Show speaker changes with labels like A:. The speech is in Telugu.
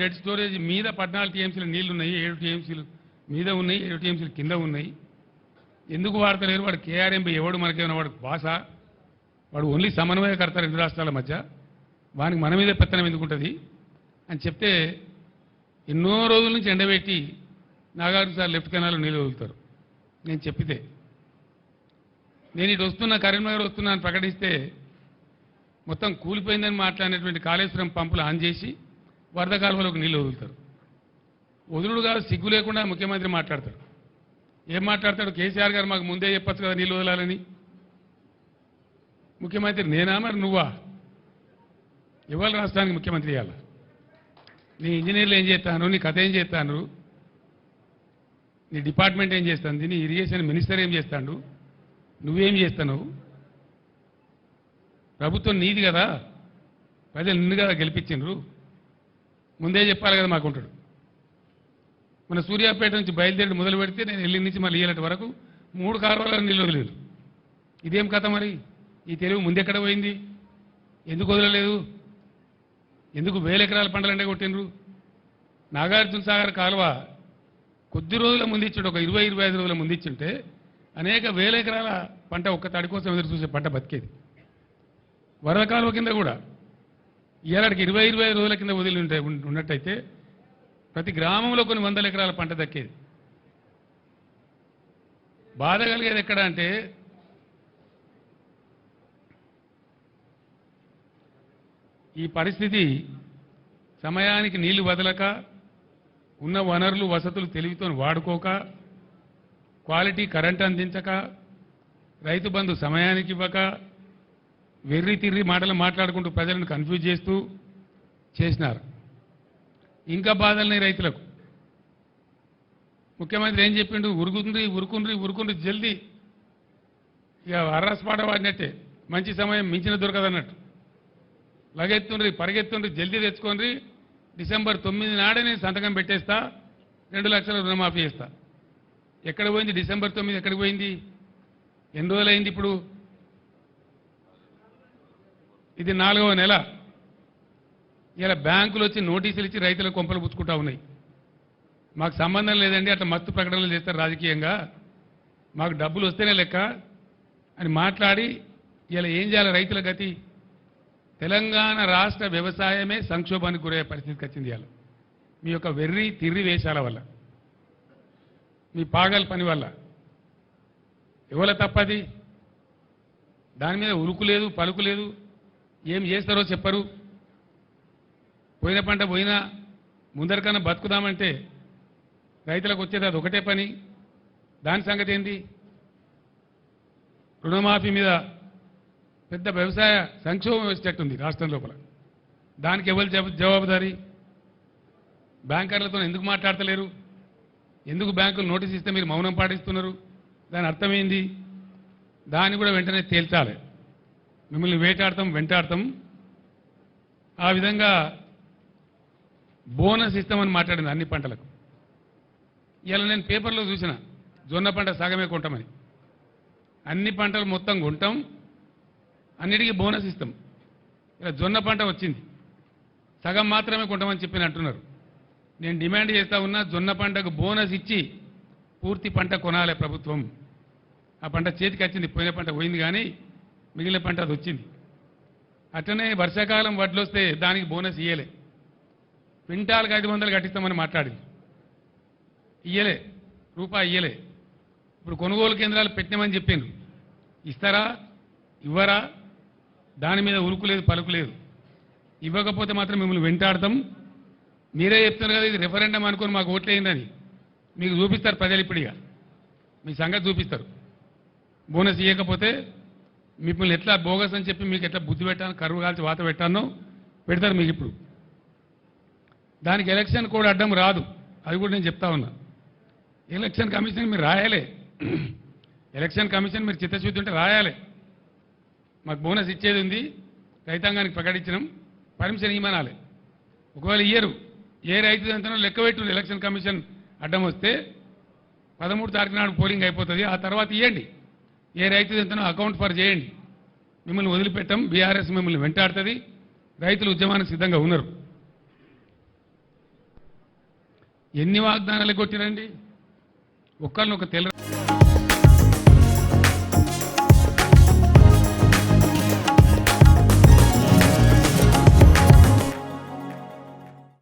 A: డెడ్ స్టోరేజ్ మీద పద్నాలుగు టీఎంసీలు నీళ్ళు ఉన్నాయి ఏడు టీఎంసీలు మీద ఉన్నాయి ఏడు టీఎంసీలు కింద ఉన్నాయి. ఎందుకు వాడతలేరు? వాడు కేఆర్ఎంపీ ఎవడు మనకేమైనా వాడు భాష వాడు ఓన్లీ సమన్వయకర్త రెండు రాష్ట్రాల మధ్య. వానికి మన మీదే పెత్తనం ఎందుకుంటుంది? అని చెప్తే ఎన్నో రోజుల నుంచి ఎండబెట్టి నాగార్జున సార్ లెఫ్ట్ కెనాల్ నీళ్ళు వదులుతారు. నేను చెప్పితే. నేను ఇటు వస్తున్నా కరీంనగర్ వస్తున్నా అని ప్రకటిస్తే మొత్తం కూలిపోయిందని మాట్లాడినటువంటి కాళేశ్వరం పంపులు ఆన్ చేసి వరద కాలువలోకి నీళ్ళు వదులుతారు. వదులుడు కాదు సిగ్గు లేకుండా ముఖ్యమంత్రి మాట్లాడతాడు. ఏం మాట్లాడతాడు? కేసీఆర్ గారు మాకు ముందే చెప్పొచ్చు కదా నీళ్ళు వదలాలని. ముఖ్యమంత్రి నేనా మరి నువ్వా? ఇవాళ రాష్ట్రానికి ముఖ్యమంత్రి ఇవ్వాలి నీ ఇంజనీర్లు ఏం చేస్తాను నీ కథ ఏం చేస్తాను నీ డిపార్ట్మెంట్ ఏం చేస్తుంది? నీ ఇరిగేషన్ మినిస్టర్ ఏం చేస్తాడు? నువ్వేం చేస్తావు ప్రభుత్వం నీది కదా. ప్రజలు నిన్ను కదా గెలిపించిండ్రు. ముందే చెప్పాలి కదా మాకుంటాడు. మన సూర్యాపేట నుంచి బయలుదేరి మొదలు పెడితే నేను వెళ్ళి నుంచి మళ్ళీ ఇయ్యలటి వరకు మూడు కాలువల నీళ్ళు వదిలేదు ఇదేం కథ మరి? ఈ తెలుగు ముందెక్కడ పోయింది? ఎందుకు వదలలేదు? ఎందుకు వేల ఎకరాల పంటలు కొట్టినరు కొట్టిండ్రు నాగార్జున సాగర్ కాలువ కొద్ది రోజుల ముందిచ్చుంటే ఒక ఇరవై ఇరవై ఐదు రోజుల ముందిచ్చుంటే అనేక వేల ఎకరాల పంట ఒక్క తడి కోసం ఎదురు చూసే పంట బతికేది. వరద కాలువ కింద కూడా. ఇలాంటికి ఇరవై ఇరవై ఐదు రోజుల కింద వదిలి ఉంటే ఉన్నట్టయితే ప్రతి గ్రామంలో కొన్ని వందల ఎకరాల పంట దక్కేది. బాధ కలిగేది ఎక్కడ అంటే ఈ పరిస్థితి సమయానికి నీళ్ళు వదలక ఉన్న వనరులు వసతులు తెలివితో వాడుకోక క్వాలిటీ కరెంట్ అందించక రైతు బంధు సమయానికి ఇవ్వక వెర్రి తిర్రి మాటలు మాట్లాడుకుంటూ ప్రజలను కన్ఫ్యూజ్ చేస్తూ చేసినారు. ఇంకా బాధలున్నాయి రైతులకు. ముఖ్యమంత్రి ఏం చెప్పిండు? ఉరుకుండ్రి ఉరుకుండ్రి ఉరుకుండ్రి జల్దీ. ఇక అర్రస్పాట వాడినట్టే మంచి సమయం మించిన దొరకదన్నట్టు. లగెత్తుండ్రి పరిగెత్తుండ్రి జల్దీ తెచ్చుకోండి డిసెంబర్ తొమ్మిది నాడే నేను సంతకం పెట్టేస్తా. రెండు లక్షల రుణమాఫీ చేస్తా. ఎక్కడ పోయింది? డిసెంబర్ తొమ్మిది ఎక్కడికి పోయింది? ఎన్ని రోజులైంది ఇప్పుడు? ఇది నాలుగవ నెల. ఇలా బ్యాంకులు వచ్చి నోటీసులు ఇచ్చి రైతుల కొంపలు పుచ్చుకుంటా ఉన్నాయి. మాకు సంబంధం లేదండి అట్లా మత్తు ప్రకటనలు చేస్తారు రాజకీయంగా. మాకు డబ్బులు వస్తేనే లెక్క అని మాట్లాడి ఇలా ఏం చేయాలి రైతుల గతి? తెలంగాణ రాష్ట్ర వ్యవసాయమే సంక్షోభానికి గురయ్యే పరిస్థితికి వచ్చింది ఇవాళ. మీ యొక్క వెర్రి తిర్రి వేషాల వల్ల మీ పాగల పని వల్ల. ఎవల తప్పది? దాని మీద ఉరుకు లేదు పలుకు లేదు. ఏం చేస్తారో చెప్పరు. పోయిన పంట పోయినా ముందరికన్నా బతుకుదామంటే రైతులకు వచ్చేది అది ఒకటే పని. దాని సంగతి ఏంది? రుణమాఫీ మీద పెద్ద వ్యవసాయ సంక్షోభం వచ్చేటట్టుంది రాష్ట్రం లోపల. దానికి ఎవరు జవాబుదారి? బ్యాంకర్లతో ఎందుకు మాట్లాడతలేరు? ఎందుకు బ్యాంకులు నోటీస్ ఇస్తే మీరు మౌనం పాటిస్తున్నారు? దాని అర్థమైంది దాన్ని కూడా వెంటనే తేల్చాలి. మిమ్మల్ని వేటాడతాం వెంటాడతాం. ఆ విధంగా బోనస్ ఇస్తామని మాట్లాడింది అన్ని పంటలకు. ఇలా నేను పేపర్లో చూసిన జొన్న పంట సగమే కొంటామని. అన్ని పంటలు మొత్తం కొంటాం అన్నిటికీ బోనస్ ఇస్తాం. ఇలా జొన్న పంట వచ్చింది. సగం మాత్రమే కొంటామని చెప్పి అంటున్నారు నేను డిమాండ్ చేస్తా ఉన్నా జొన్న పంటకు బోనస్ ఇచ్చి పూర్తి పంట కొనాలి ప్రభుత్వం. ఆ పంట చేతికి వచ్చింది పోయిన పంట పోయింది కానీ మిగిలిన పంట అది వచ్చింది. అట్లనే వర్షాకాలం వడ్లు వస్తే దానికి బోనస్ ఇయ్యలే. క్వింటాల్కి ఐదు వందలు కట్టిస్తామని మాట్లాడింది. ఇయ్యలే రూపాయి ఇయ్యలే. ఇప్పుడు కొనుగోలు కేంద్రాలు పెట్టినామని చెప్పాను ఇస్తారా? ఇవ్వరా? దాని మీద ఉరుకులేదు పలుకులేదు ఇవ్వకపోతే మాత్రం మిమ్మల్ని వెంటాడతాం. మీరే చెప్తున్నారు కదా ఇది రెఫరెండం అనుకుని మాకు ఓట్లేయిందని. మీకు చూపిస్తారు ప్రజలు ఇప్పుడిగా మీ సంగతి చూపిస్తారు. బోనస్ ఇవ్వకపోతే మిమ్మల్ని ఎట్లా బోగస్ అని చెప్పి మీకు ఎట్లా బుద్ధి పెట్టాను కరువు కాల్చి వాత పెట్టానో పెడతారు మీకు ఇప్పుడు. దానికి ఎలక్షన్ కూడా అడ్డం రాదు. అది కూడా నేను చెప్తా ఉన్నా. ఎలక్షన్ కమిషన్ మీరు రాయాలి. ఎలక్షన్ కమిషన్ మీరు చిత్తశుద్ధి ఉంటే రాయాలి. మాకు బోనస్ ఇచ్చేది ఉంది. రైతాంగానికి ప్రకటించడం పర్మిషన్ ఇవ్వనాలి ఒకవేళ ఇయ్యరు. ఏ రైతు ఎంతనో లెక్క పెట్టు ఎలక్షన్ కమిషన్ అడ్డం వస్తే పదమూడు తారీఖు నాడు పోలింగ్ అయిపోతుంది. ఆ తర్వాత ఇవ్వండి ఏ రైతు ఎంతనో అకౌంట్ ఫర్ చేయండి. మిమ్మల్ని వదిలిపెట్టాం బీఆర్ఎస్ మిమ్మల్ని వెంటాడుతుంది రైతులు ఉద్యమానికి సిద్ధంగా ఉన్నారు. ఎన్ని వాగ్దానాలు కొట్టినండి ఒక్కళ్ళని ఒక తెల్ల